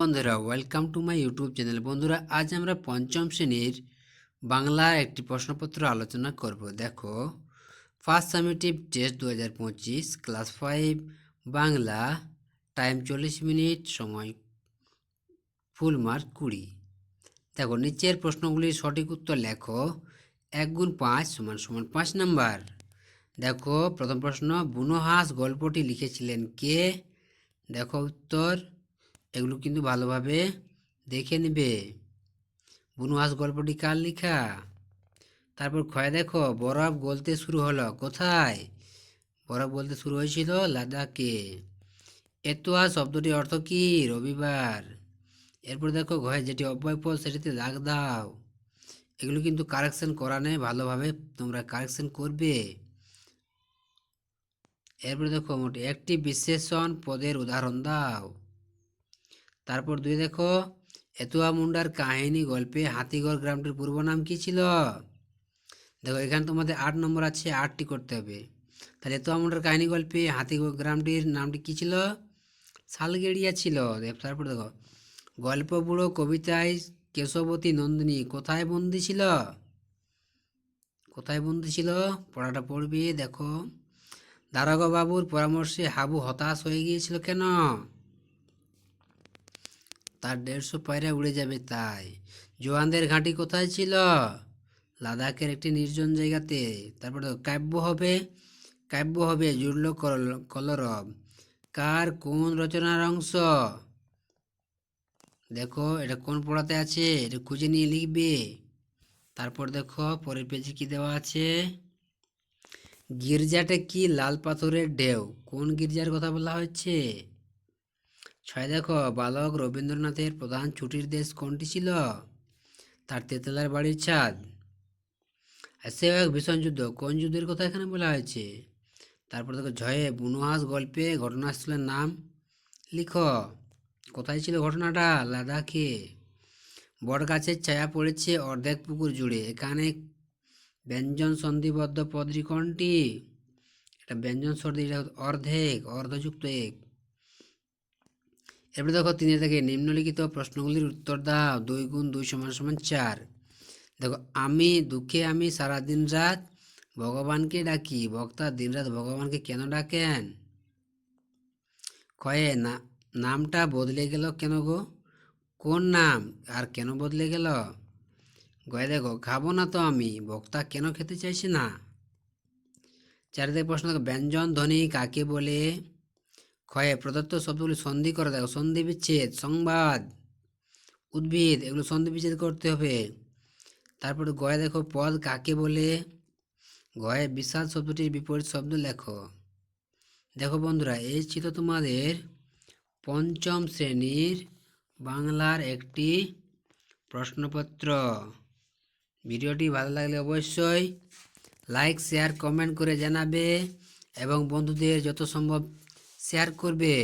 বন্ধুরা welcome to my YouTube channel বন্ধুরা, আজ আমরা পঞ্চম শ্রেণির বাংলার একটি প্রশ্নপত্র আলোচনা করব। দেখো ফার্স্ট সামেটিভ টেস্ট দু হাজার পঁচিশ ক্লাস ফাইভ বাংলা টাইম চল্লিশ মিনিট, সময় ফুল মার্ক কুড়ি। দেখো, নিচের প্রশ্নগুলির সঠিক উত্তর লেখো, এক গুণ পাঁচ সমান সমান পাঁচ নাম্বার। দেখো, প্রথম প্রশ্ন, বুনো হাঁস গল্পটি লিখেছিলেন কে? দেখো উত্তর এগুলো কিন্তু ভালোভাবে দেখে নেবে। বুনুহাস গল্পটি কার লেখা? তারপর ক্ষয় দেখো, বরফ গলতে শুরু হলো। কোথায়? বরফ গলতে শুরু হয়েছিল লাদাখে। এতোয়া শব্দটির অর্থ কি? রবিবার। এরপর দেখো, ঘয়ে যেটি অব্যয় পদ সেটিতে দাগ দাও। এগুলো কিন্তু কারেকশন করা নেই, ভালোভাবে তোমরা কারেকশন করবে। এরপর দেখো, মোটে একটি বিশেষণ পদের উদাহরণ দাও। তারপর দুই দেখো, এতুয়া মুন্ডার কাহিনী গল্পে হাতিগড় গ্রামটির পূর্ব নাম কি ছিল? দেখো, এখানে তোমাদের আট নম্বর আছে, আটটি করতে হবে। তাহলে এতুয়া মুন্ডার কাহিনী গল্পে হাতিগড় গ্রামটির নামটি কি ছিল? শালগেড়িয়া ছিল। তারপর দেখো, গল্প বুড়ো কবিতায় কেশবতী নন্দিনী কোথায় বন্দি ছিল? কোথায় বন্দি ছিল? পড়াটা পড়বে, দেখো। দারোগা বাবুর পরামর্শে হাবু হতাশ হয়ে গিয়েছিল কেন? তার দেড়শো পায়রা উড়ে যাবে তাই। জোয়ানদের ঘাঁটি কোথায় ছিল? লাদাখের একটি নির্জন জায়গাতে। তারপরে কাব্য হবে। কাব্য হবে জুড়ল কল- কলরব। কার কোন রচনার অংশ? দেখো, এটা কোন পড়াতে আছে? এটা খুঁজে নিয়ে লিখবে। তারপর দেখো, পরের পেজে কি দেওয়া আছে? গির্জাটা কি লাল পাথরের ঢেউ? কোন গির্জার কথা বলা হচ্ছে দেখো, বালক রবীন্দ্রনাথের প্রধান ছুটির দেশ কোনটি ছিল? তার তেতলার বাড়ির ছাদ। সেও এক ভীষণ যুদ্ধ। কোন যুদ্ধের কথা এখানে বলা হয়েছে? তারপর দেখো, ঝয়ে বুনুহাস গল্পে ঘটনাস্থলের নাম লিখো। কোথায় ছিল ঘটনাটা? লাদাখে। বট গাছের ছায়া পড়েছে অর্ধেক পুকুর জুড়ে। এখানে ব্যঞ্জন সন্ধিবদ্ধ পদটি কোনটি? এটা ব্যঞ্জন সন্ধি এটা অর্ধেক, অর্ধযুক্ত এক। এরপরে দেখো তিনে থেকে নিম্নলিখিত প্রশ্নগুলির উত্তর দাও। দুই গুণ দুই সমান সমান চার। দেখো, আমি দুঃখে আমি সারা দিন রাত ভগবানকে ডাকি, বক্তা দিন রাত ভগবানকে কেন ডাকেন? কয়ে, না, নামটা বদলে গেল কেন গো? কোন নাম? আর কেন বদলে গেল? গয়ে দেখো, খাব না তো আমি, বক্তা কেন খেতে চাইছে না? চারিদিকে প্রশ্ন ব্যঞ্জন ধ্বনি কাকে বলে? ক্ষয়ে প্রদত্ত শব্দগুলি সন্ধি করে দেখো সন্ধি বিচ্ছেদ, সংবাদ, উদ্ভিদ, এগুলো সন্ধি বিচ্ছেদ করতে হবে। তারপরে গয়ে দেখো পদ কাকে বলে? গয়ে বিশাল শব্দটির বিপরীত শব্দ লেখো। দেখো বন্ধুরা, এই ছিল তোমাদের পঞ্চম শ্রেণির বাংলার একটি প্রশ্নপত্র। ভিডিওটি ভালো লাগলে অবশ্যই লাইক, শেয়ার, কমেন্ট করে জানাবে এবং বন্ধুদের যত সম্ভব শেয়ার করবে।